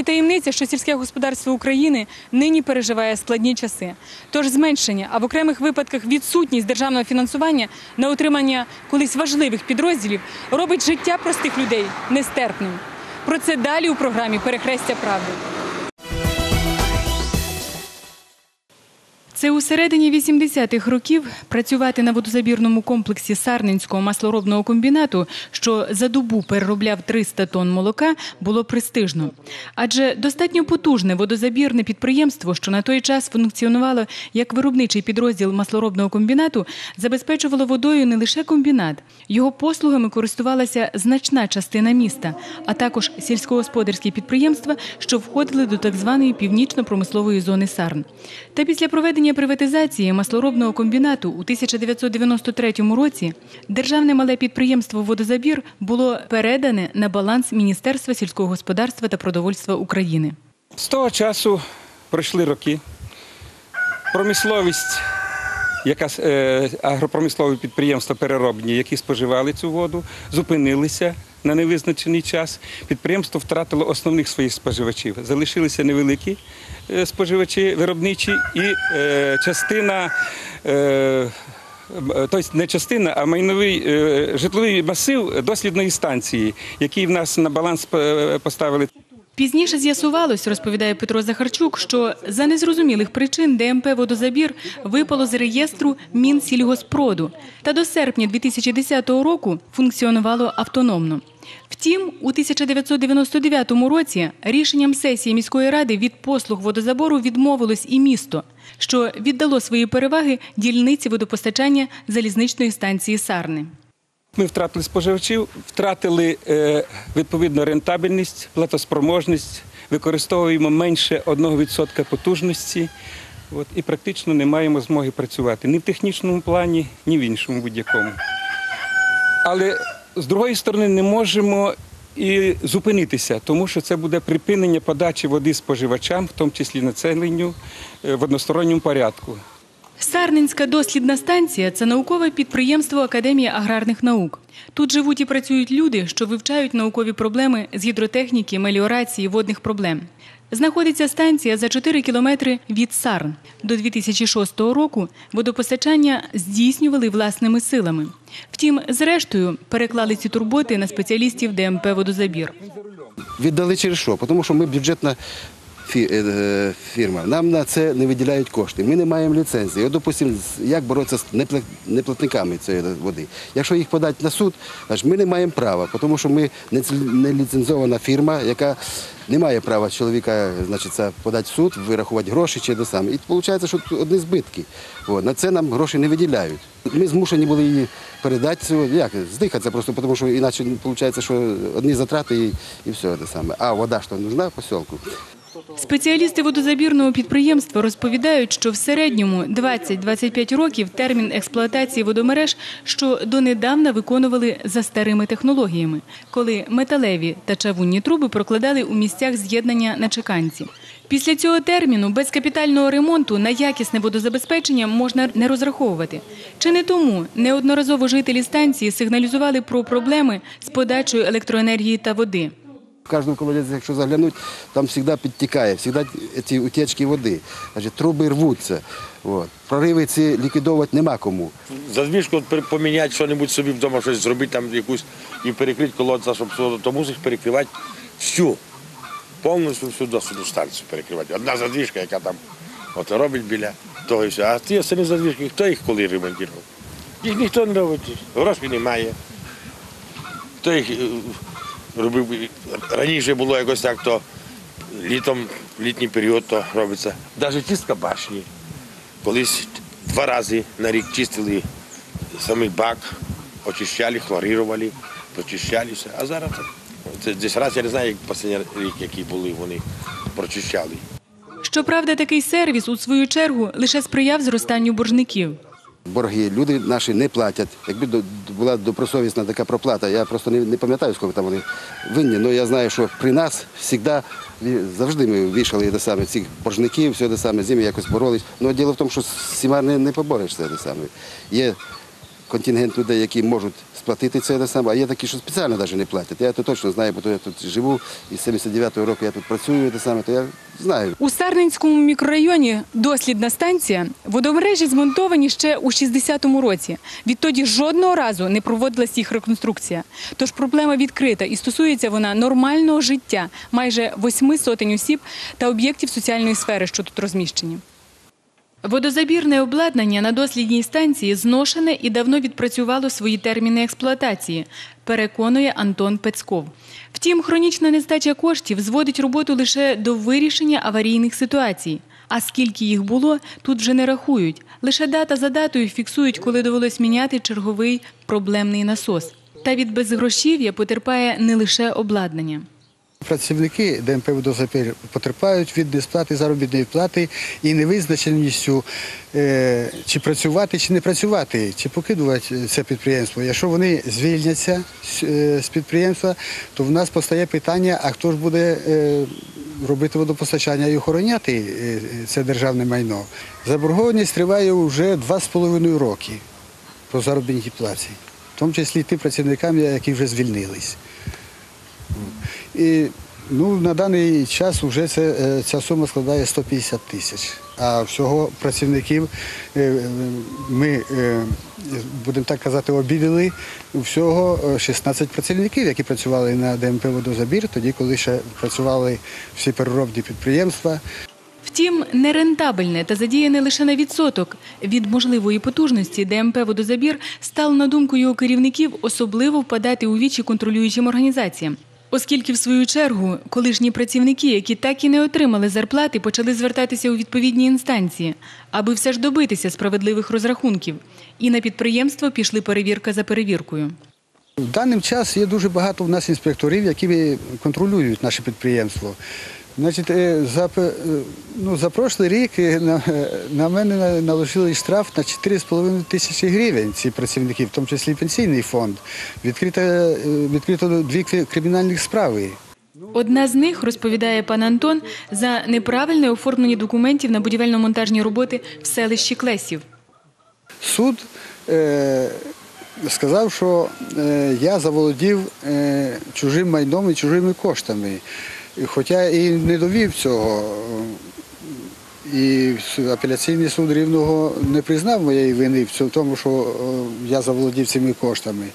Не таємниця, що сільське господарство України нині переживає складні часи. Тож зменшення, а в окремих випадках відсутність державного фінансування на утримання колись важливих підрозділів робить життя простих людей нестерпним. Про це далі у програмі Перехрестя правди. Це у середині 80-х років працювати на водозабірному комплексі Сарненського маслоробного комбінату, що за добу переробляв 300 тонн молока, було престижно. Адже достатньо потужне водозабірне підприємство, що на той час функціонувало як виробничий підрозділ маслоробного комбінату, забезпечувало водою не лише комбінат. Його послугами користувалася значна частина міста, а також сільськогосподарські підприємства, що входили до так званої північно-промислової зони Сарн. Та після проведення приватизації маслоробного комбінату у 1993 році державне мале підприємство Водозабір було передане на баланс Міністерства сільського господарства та продовольства України. З того часу пройшли роки. Промисловість, яка е, агропромислові підприємства переробні, які споживали цю воду, зупинилися на невизначений час. Підприємство втратило основних своїх споживачів. Залишилися невеликі е, споживачі виробничі і е, частина. Е, Тобто не частина, а майновий е, житловий масив дослідної станції, який в нас на баланс е, поставили Пізніше з'ясувалось, розповідає Петро Захарчук, що за незрозумілих причин ДМП «Водозабір» випало з реєстру Мінсільгоспроду та до серпня 2010 року функціонувало автономно. Втім, у 1999 році рішенням сесії міської ради від послуг водозабору відмовилось і місто, що віддало свої переваги дільниці водопостачання залізничної станції Сарни. Ми втратили споживачів, втратили е, відповідно рентабельність, платоспроможність, використовуємо менше 1% потужності от, і практично не маємо змоги працювати ні в технічному плані, ні в іншому будь-якому. Але з другої сторони не можемо і зупинитися, тому що це буде припинення подачі води споживачам, в тому числі населенню, е, в односторонньому порядку. Сарненська дослідна станція це наукове підприємство Академії аграрних наук. Тут живуть і працюють люди, що вивчають наукові проблеми з гідротехніки, меліорації, водних проблем. Знаходиться станція за 4 кілометри від Сарн. До 2006 року водопостачання здійснювали власними силами. Втім, зрештою переклали ці турботи на спеціалістів ДМП «Водозабір». Віддали через що? Тому що ми бюджетна фірма. Нам на це не виділяють кошти. Ми не маємо ліцензії. От, допустимо, як боротися з неплатниками цієї води? Якщо їх подати на суд, ми не маємо права, тому що ми не ліцензована фірма, яка не має права чоловіка подати в суд, вирахувати гроші чи до саме. І виходить, що тут одні збитки. На це нам гроші не виділяють. Ми змушені були її передати, як, здихатися просто, тому що іначе виходить, що одні затрати і, все саме. А вода що нужна поселку. Спеціалісти водозабірного підприємства розповідають, що в середньому 20-25 років термін експлуатації водомереж, що донедавна виконували за старими технологіями, коли металеві та чавунні труби прокладали у місцях з'єднання на чеканці. Після цього терміну без капітального ремонту на якісне водозабезпечення можна не розраховувати. Чи не тому неодноразово жителі станції сигналізували про проблеми з подачею електроенергії та води. В кожному колодязі, якщо заглянути, там завжди підтікає, завжди ці утечки води. Значить, труби рвуться. От. Прориви ці ліквідовувати нема кому. Задвіжку от поміняти що-небудь собі вдома, щось зробити там якусь і перекрити колодця, щоб то мусиш перекривати всю, повністю всю досвіду станцію перекривати. Одна задвіжка, яка там от робить біля того і все. А ті самі задвіжки, хто їх коли ремонтував? Їх ніхто не робить, грошей немає. Хто їх е, робив? Раніше було якось так, то літом, літній період то робиться. Навіть чистка башні. Колись два рази на рік чистили самий бак, очищали, хлорували, прочищали все. А зараз це десь раз, я не знаю, як останній рік, які були, вони прочищали. Щоправда, такий сервіс у свою чергу лише сприяв зростанню боржників. Борги люди наші не платять. Якби була добросовісна така проплата, я просто не, пам'ятаю, скільки там вони винні, але я знаю, що при нас завжди, завжди ми вішали саме, цих боржників, все те саме, з ними якось боролись. Ну, діло в тому, що з всіма не, поборешся. Є контингент людей, які можуть сплатити це те саме, а є такі, що спеціально навіть не платять. Я то точно знаю, бо то я тут живу, і з 79-го року я тут працюю, те саме, то я знаю. У Сарненському мікрорайоні дослідна станція водомережі змонтовані ще у 60-му році. Відтоді жодного разу не проводилась їх реконструкція. Тож проблема відкрита і стосується вона нормального життя майже восьми сотень осіб та об'єктів соціальної сфери, що тут розміщені. Водозабірне обладнання на дослідній станції зношене і давно відпрацювало свої терміни експлуатації, переконує Антон Пецьков. Втім, хронічна нестача коштів зводить роботу лише до вирішення аварійних ситуацій. А скільки їх було, тут вже не рахують. Лише дата за датою фіксують, коли довелось міняти черговий проблемний насос. Та від безгрошів'я потерпає не лише обладнання. Працівники ДМП «Водозапір» потерпають від несплати заробітної плати і невизначеністю, е, чи працювати, чи не працювати, чи покидувати це підприємство. Якщо вони звільняться з е, підприємства, то в нас постає питання, а хто ж буде е, робити водопостачання і охороняти це державне майно. Заборгованість триває вже два з половиною роки по заробітній платі, в тому числі тим працівникам, які вже звільнились. І ну, на даний час вже це, е, ця сума складає 150 тисяч. А всього працівників е, е, ми, будемо так казати, обідали всього е, 16 працівників, які працювали на ДМП «Водозабір», тоді, коли ще працювали всі переробні підприємства. Втім, нерентабельне та задіяне лише на відсоток від можливої потужності ДМП «Водозабір» стало, на думку його керівників, особливо впадати у вічі контролюючим організаціям. Оскільки, в свою чергу, колишні працівники, які так і не отримали зарплати, почали звертатися у відповідні інстанції, аби все ж добитися справедливих розрахунків. І на підприємство пішли перевірка за перевіркою. В даний час є дуже багато в нас інспекторів, які контролюють наше підприємство. Значить, е, за, е, ну, за прошлий рік е, на, на мене на- наложили штраф на 4,5 тисячі гривень ці працівники, в тому числі пенсійний фонд. Відкрито, відкрито дві кри- кримінальних справи. Одна з них, розповідає пан Антон, за неправильне оформлення документів на будівельно-монтажні роботи в селищі Клесів. Суд е, сказав, що е, я заволодів е, чужим майном і чужими коштами. Хоча і не довів цього. І апеляційний суд Рівного не признав моєї вини в тому, що е, я заволодів цими коштами.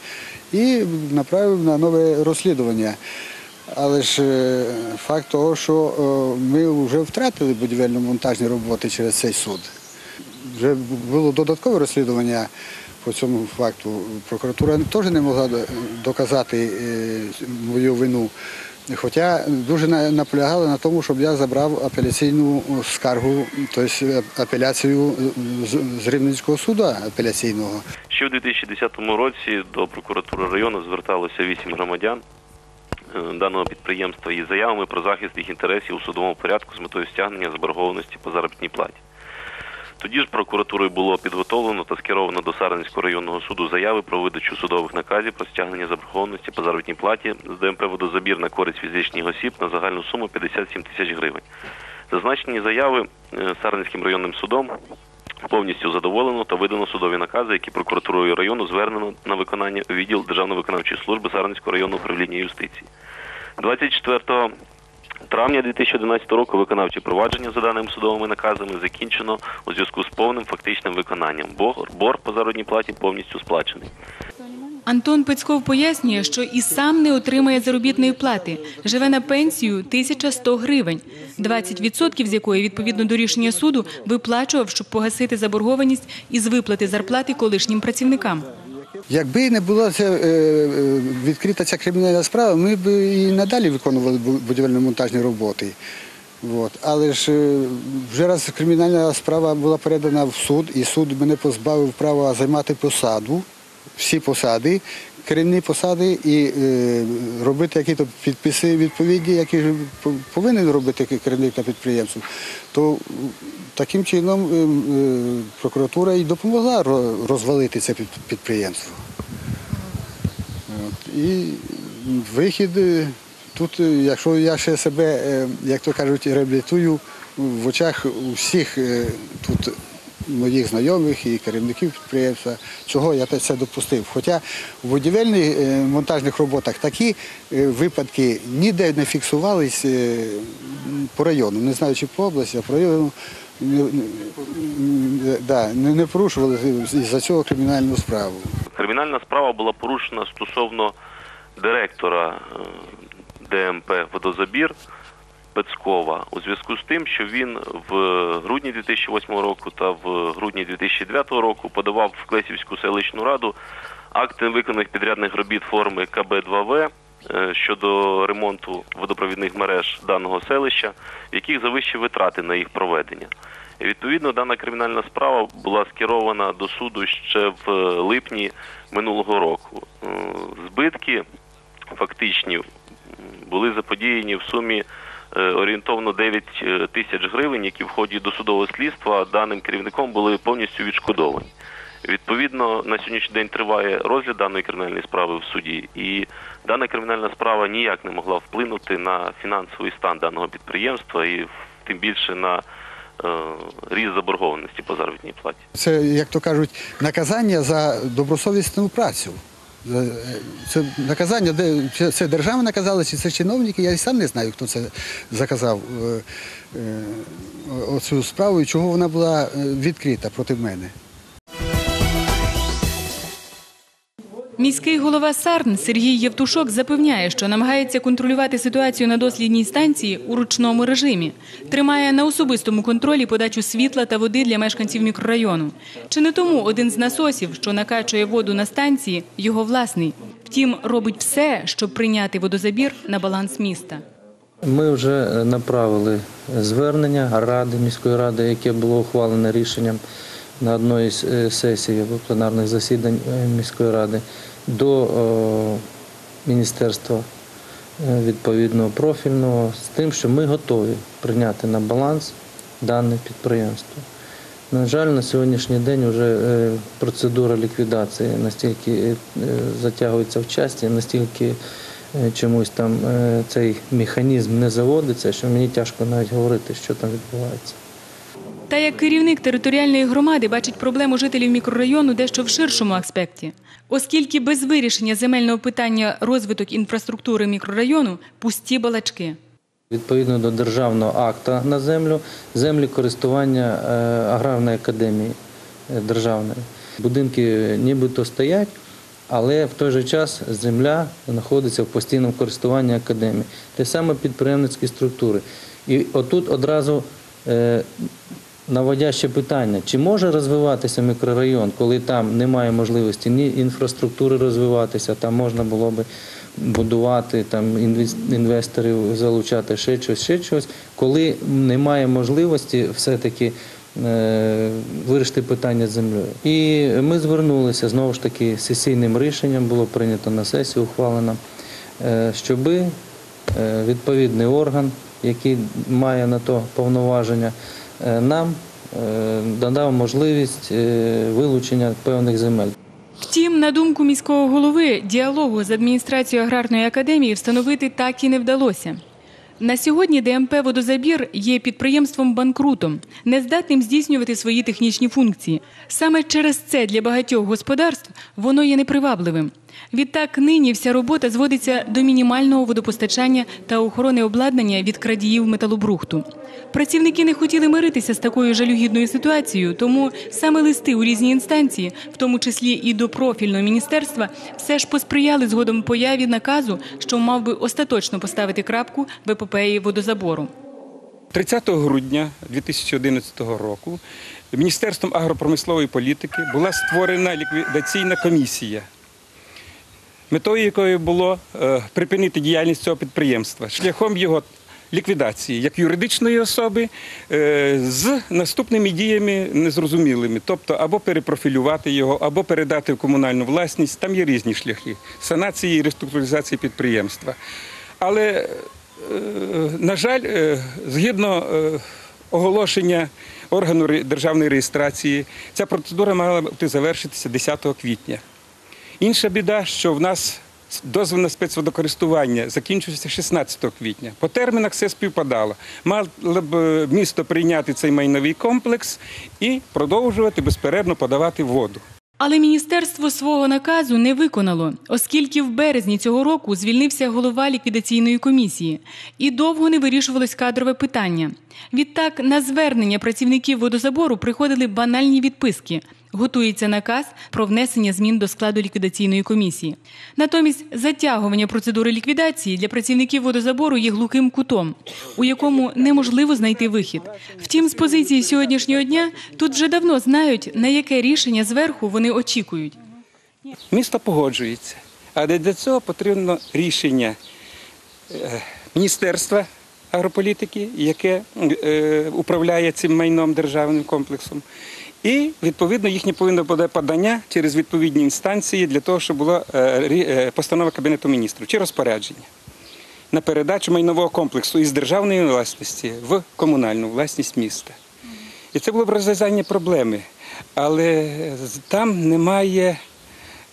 І направив на нове розслідування. Але ж е, факт того, що е, ми вже втратили будівельно-монтажні роботи через цей суд. Вже було додаткове розслідування по цьому факту. Прокуратура теж не могла доказати мою вину. Хоча дуже на- наполягала на тому, щоб я забрав апеляційну скаргу, тобто апеляцію з- Рівненського суду апеляційного. Ще у 2010 році до прокуратури району зверталося вісім громадян е, даного підприємства із заявами про захист їх інтересів у судовому порядку з метою стягнення заборгованості по заробітній платі. Тоді ж прокуратурою було підготовлено та скеровано до Сарненського районного суду заяви про видачу судових наказів про стягнення заборгованості по заробітній платі з ДМП «Водозабір» на користь фізичних осіб на загальну суму 57 тисяч гривень. Зазначені заяви е, Сарненським районним судом повністю задоволено та видано судові накази, які прокуратурою району звернено на виконання відділ Державної виконавчої служби Сарненського районного управління юстиції. 24 травня 2011 року виконавче провадження за даними судовими наказами закінчено у зв'язку з повним фактичним виконанням. Борг по заробітній платі повністю сплачений. Антон Пецьков пояснює, що і сам не отримає заробітної плати. Живе на пенсію 1100 гривень, 20% з якої, відповідно до рішення суду, виплачував, щоб погасити заборгованість із виплати зарплати колишнім працівникам. Якби не була ця, е, е, відкрита ця кримінальна справа, ми б і надалі виконували будівельно-монтажні роботи. От. Але ж е, вже раз кримінальна справа була передана в суд, і суд мене позбавив права займати посаду, всі посади, керівні посади, і е, робити якісь підписи відповідні, які повинен робити керівник на підприємстві, то таким чином е, е, прокуратура і допомогла розвалити це під- підприємство. І вихід тут, якщо я ще себе, як то кажуть, реабілітую в очах усіх тут моїх знайомих і керівників підприємства, чого я це допустив. Хоча в будівельних е, монтажних роботах такі е, випадки ніде не фіксувались е, по району, не знаю, чи по області, а по району. Не, да, не, порушували із-за цього кримінальну справу. Кримінальна справа була порушена стосовно директора ДМП Водозабір Пецкова у зв'язку з тим, що він в грудні 2008 року та в грудні 2009 року подавав в Клесівську селищну раду акти виконаних підрядних робіт форми КБ-2В е, щодо ремонту водопровідних мереж даного селища, в яких завищі витрати на їх проведення. І, Відповідно, дана кримінальна справа була скерована до суду ще в е, липні минулого року. Е, Збитки фактичні були заподіяні в сумі орієнтовно 9 е, тисяч гривень, які в ході досудового слідства даним керівником були повністю відшкодовані. Відповідно, на сьогоднішній день триває розгляд даної кримінальної справи в суді, і дана кримінальна справа ніяк не могла вплинути на фінансовий стан даного підприємства і тим більше на е, ріст заборгованості по заробітній платі. Це, як то кажуть, наказання за добросовісну працю. За- Це наказання, це- держава наказала, чи це чиновники, я і сам не знаю, хто це заказав е, е, оцю справу і чого вона була е, відкрита проти мене. Міський голова Сарн Сергій Євтушок запевняє, що намагається контролювати ситуацію на дослідній станції у ручному режимі. Тримає на особистому контролі подачу світла та води для мешканців мікрорайону. Чи не тому один з насосів, що накачує воду на станції, його власний. Втім, робить все, щоб прийняти водозабір на баланс міста. Ми вже е, направили звернення ради міської ради, яке було ухвалене рішенням на одній з е, сесій або пленарних засідань е, міської ради до е, міністерства відповідного профільного з тим, що ми готові прийняти на баланс дане підприємство. На жаль, на сьогоднішній день вже процедура ліквідації настільки затягується в часі, настільки чомусь там цей механізм не заводиться, що мені тяжко навіть говорити, що там відбувається. Та як керівник територіальної громади бачить проблему жителів мікрорайону дещо в ширшому аспекті, оскільки без вирішення земельного питання розвиток інфраструктури мікрорайону пусті балачки. Відповідно до державного акта на землю, землі користування е, аграрної академії е, державної. Будинки нібито стоять, але в той же час земля знаходиться в постійному користуванні академії. Те саме підприємницькі структури. І отут одразу е, наводяще питання, чи може розвиватися мікрорайон, коли там немає можливості ні інфраструктури розвиватися, там можна було би будувати, там інвесторів залучати ще щось, ще щось, коли немає можливості все-таки е, вирішити питання з землею. І ми звернулися знову ж таки сесійним рішенням, було прийнято на сесії, ухвалено, е, щоби е, відповідний орган, який має на то повноваження, нам е, надав можливість е, вилучення певних земель. Втім, на думку міського голови, діалогу з адміністрацією аграрної академії встановити так і не вдалося. На сьогодні ДМП «Водозабір» є підприємством-банкрутом, нездатним здійснювати свої технічні функції. Саме через це для багатьох господарств воно є непривабливим. Відтак нині вся робота зводиться до мінімального водопостачання та охорони обладнання від крадіїв металобрухту. Працівники не хотіли миритися з такою жалюгідною ситуацією, тому саме листи у різні інстанції, в тому числі і до профільного міністерства, все ж посприяли згодом появі наказу, що мав би остаточно поставити крапку в епопеї водозабору. 30 грудня 2011 року Міністерством агропромислової політики була створена ліквідаційна комісія, метою якої було е, припинити діяльність цього підприємства шляхом його ліквідації як юридичної особи е, з наступними діями незрозумілими, тобто або перепрофілювати його, або передати в комунальну власність. Там є різні шляхи санації і реструктуризації підприємства. Але Е, на жаль, згідно оголошення органу державної реєстрації, ця процедура мала бути завершитися 10 квітня. Інша біда, що в нас дозвіл на спецводокористування закінчився 16 квітня. По термінах все співпадало. Мало б е, місто прийняти цей майновий комплекс і продовжувати безперервно подавати воду. Але міністерство свого наказу не виконало, оскільки в березні цього року звільнився голова ліквідаційної комісії, і довго не вирішувалось кадрове питання. Відтак на звернення працівників водозабору приходили банальні відписки. Готується наказ про внесення змін до складу ліквідаційної комісії. Натомість затягування процедури ліквідації для працівників водозабору є глухим кутом, у якому неможливо знайти вихід. Втім, з позиції сьогоднішнього дня тут вже давно знають, на яке рішення зверху вони очікують. Місто погоджується, але для цього потрібно рішення е, Міністерства агрополітики, яке е, управляє цим майном державним комплексом. І відповідно їхнє повинно буде подання через відповідні інстанції для того, щоб була е, е, постанова Кабінету міністрів чи розпорядження на передачу майнового комплексу із державної власності в комунальну власність міста. І це було б розв'язання проблеми. Але там немає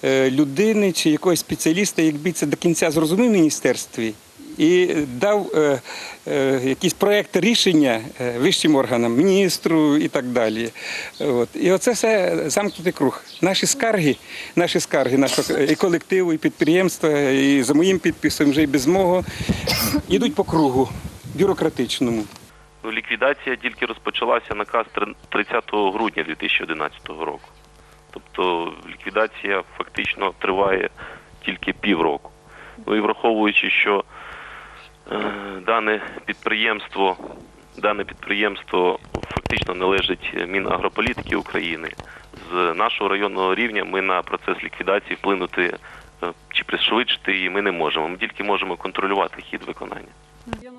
е, людини чи якогось спеціаліста, якби це до кінця зрозумів в міністерстві і дав е, е, якийсь проєкт рішення е, вищим органам, міністру і так далі. От. І оце все замкнутий круг. Наші скарги, наші скарги, нашого і колективу, і підприємства, і за моїм підписом, вже і без мого, йдуть по кругу бюрократичному. Ліквідація тільки розпочалася наказ 30 грудня 2011 року. Тобто ліквідація фактично триває тільки півроку. Ну і враховуючи, що дане підприємство, дане підприємство фактично належить Мінагрополітики України, з нашого районного рівня ми на процес ліквідації вплинути е, чи пришвидшити її ми не можемо. Ми тільки можемо контролювати хід виконання.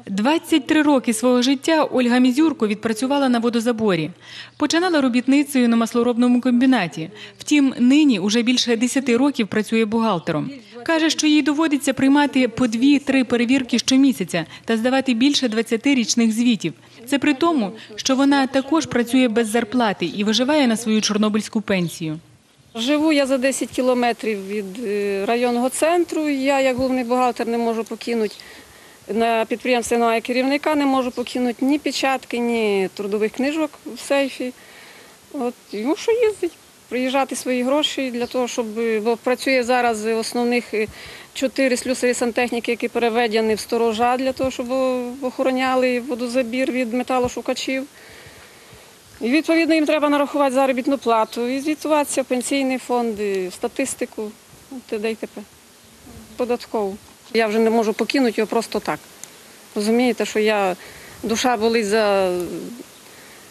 23 роки свого життя Ольга Мізюрко відпрацювала на водозаборі. Починала робітницею на маслоробному комбінаті. Втім, нині уже більше 10 років працює бухгалтером. Каже, що їй доводиться приймати по 2-3 перевірки щомісяця та здавати більше 20 річних звітів. Це при тому, що вона також працює без зарплати і виживає на свою чорнобильську пенсію. Живу я за 10 кілометрів від е, районного центру. Я, як головний бухгалтер, не можу покинути. На підприємстві немає керівника, не можу покинути ні печатки, ні трудових книжок в сейфі. От, мушу їздити, приїжджати свої гроші для того, щоб. Бо працює зараз основних е, чотири слюсарі сантехніки, які переведені в сторожа для того, щоб охороняли водозабір від металошукачів. І відповідно їм треба нарахувати заробітну плату і звітуватися в пенсійний фонд, статистику, т.д. і т.п. Податкову. Я вже не можу покинути його просто так. Розумієте, що я душа болить за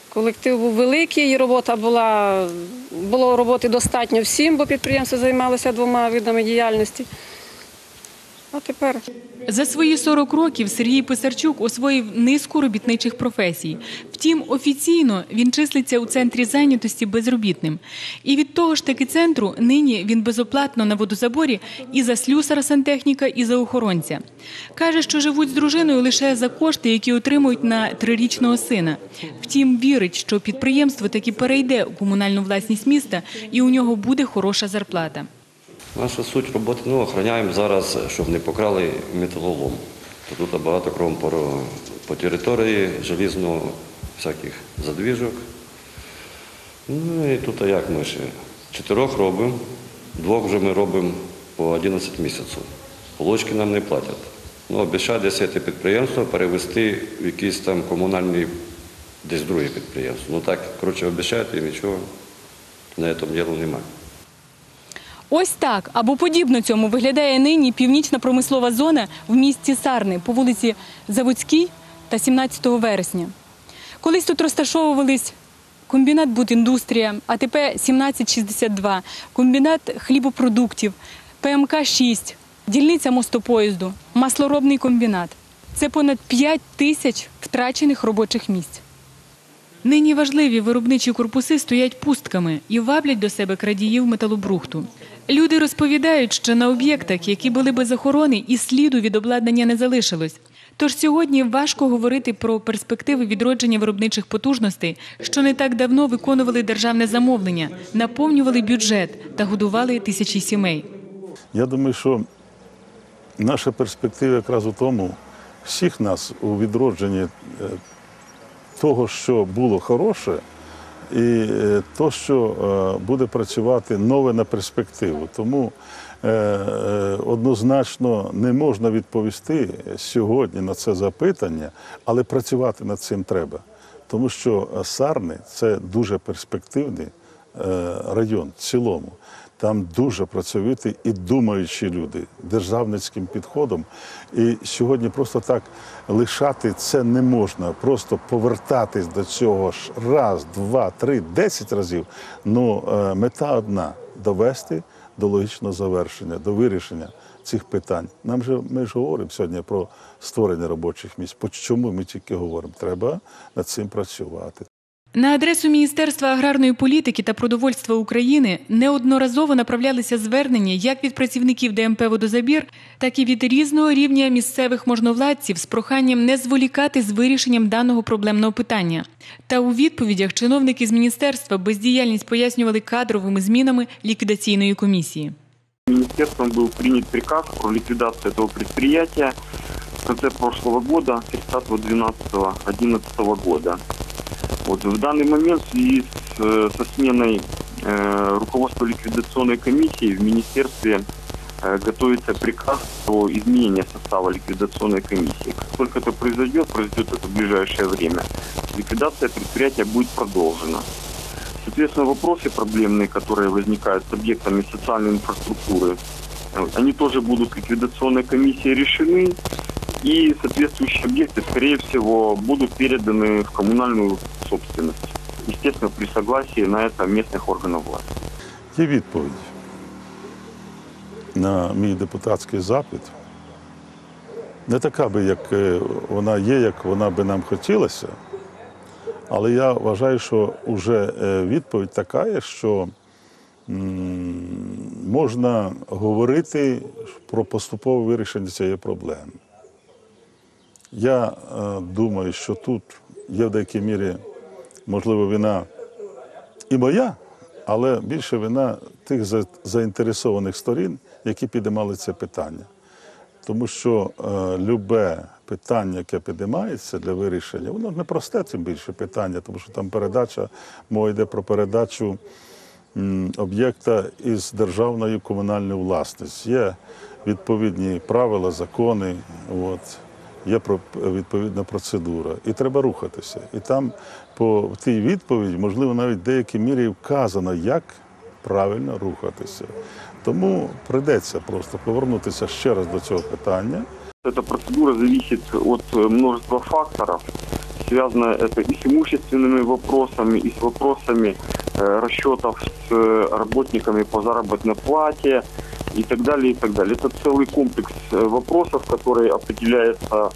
колектив був великий, і робота була, було роботи достатньо всім, бо підприємство займалося двома видами діяльності. А тепер За свої 40 років Сергій Писарчук освоїв низку робітничих професій. Втім, офіційно він числиться у центрі зайнятості безробітним. І від того ж таки центру нині він безоплатно на водозаборі і за слюсара сантехніка, і за охоронця. Каже, що живуть з дружиною лише за кошти, які отримують на трирічного сина. Втім, вірить, що підприємство таки перейде у комунальну власність міста і у нього буде хороша зарплата. Наша суть роботи ну, охороняємо зараз, щоб не покрали металолом. Тут багато кром по, території, желізно всяких задвіжок. Ну і тут як ми ще чотирьох робимо, двох вже ми робимо по 11 місяців. Полочки нам не платять. Ну, десь це підприємство перевести в якийсь там комунальний, десь друге підприємство. Ну так, коротше, обіцяють і нічого на цьому ділу немає. Ось так або подібно цьому виглядає нині північна промислова зона в місті Сарни по вулиці Заводській та 17 вересня. Колись тут розташовувались комбінат Будіндустрія, АТП 1762, комбінат хлібопродуктів, ПМК-6, дільниця мостопоїзду, маслоробний комбінат. Це понад 5 тисяч втрачених робочих місць. Нині важливі виробничі корпуси стоять пустками і ваблять до себе крадіїв металобрухту. Люди розповідають, що на об'єктах, які були без охорони, і сліду від обладнання не залишилось. Тож сьогодні важко говорити про перспективи відродження виробничих потужностей, що не так давно виконували державне замовлення, наповнювали бюджет та годували тисячі сімей. Я думаю, що наша перспектива якраз у тому, всіх нас у відродженні е, того, що було хороше, і е, то, що е, буде працювати нове на перспективу. Тому е, однозначно не можна відповісти сьогодні на це запитання, але працювати над цим треба. Тому що Сарни це дуже перспективний район в цілому. Там дуже працьовиті і думаючі люди державницьким підходом. І сьогодні просто так лишати це не можна. Просто повертатись до цього ж раз, два, три, десять разів. Ну е, мета одна довести до логічного завершення, до вирішення цих питань. Нам же ми ж говоримо сьогодні про створення робочих місць. По чому ми тільки говоримо? Треба над цим працювати. На адресу Міністерства аграрної політики та продовольства України неодноразово направлялися звернення як від працівників ДМП «Водозабір», так і від різного рівня місцевих можновладців з проханням не зволікати з вирішенням даного проблемного питання. Та у відповідях чиновники з міністерства бездіяльність пояснювали кадровими змінами ліквідаційної комісії. Министерством был принят приказ про ликвидацию этого предприятия в конце прошлого года, 30.12.2011 года. Вот в данный момент в связи с, э, со сменой э, руководства ликвидационной комиссии в министерстве э, готовится приказ про изменение состава ликвидационной комиссии. Как только это произойдет, произойдет это в ближайшее время, ликвидация предприятия будет продолжена. Соответственно, вопросы проблемные, которые возникают с объектами социальной инфраструктуры, э, они тоже будут ликвидационной комиссией решены, и соответствующие объекты, скорее всего, будут переданы в коммунальную собственность. Естественно, при согласии на это местных органов власти. Є відповідь на мій депутатський запит. Не така би, як е, вона є, як вона би нам хотілося. Але я вважаю, що вже е, відповідь така що можна говорити про поступове вирішення цієї проблеми. Я е, думаю, що тут є в деякій мірі, можливо, вина і моя, але більше вина тих за- заінтересованих сторін, які підіймали це питання. Тому що е, любе питання, яке підіймається для вирішення, воно не просте, тим більше питання, тому що там передача, мова йде про передачу об'єкта із державної комунальної власності. Є відповідні правила, закони, от, є про- відповідна процедура. І треба рухатися. І там по в тій відповіді, можливо, навіть в деякій мірі вказано, як правильно рухатися. Тому прийдеться просто повернутися ще раз до цього питання. Эта процедура зависит от э, множества факторов. Связано это и с имущественными вопросами, и с вопросами э, расчетов с э, работниками по заработной плате и так далее, и так далее. Это целый комплекс э, вопросов, которые определяются,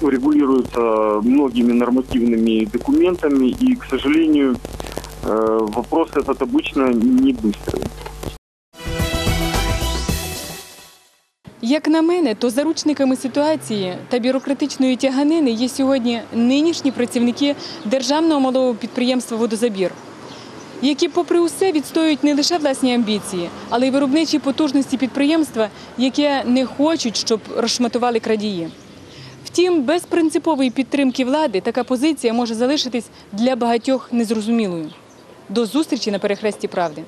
ну, регулируются многими нормативными документами, и, к сожалению, э, вопрос этот обычно не быстрый. Як на мене, то заручниками ситуації та бюрократичної тяганини є сьогодні нинішні працівники державного малого підприємства Водозабір, які, попри усе, відстоюють не лише власні амбіції, але й виробничі потужності підприємства, яке не хочуть, щоб розшматували крадії. Втім, без принципової підтримки влади така позиція може залишитись для багатьох незрозумілою. До зустрічі на перехресті правди.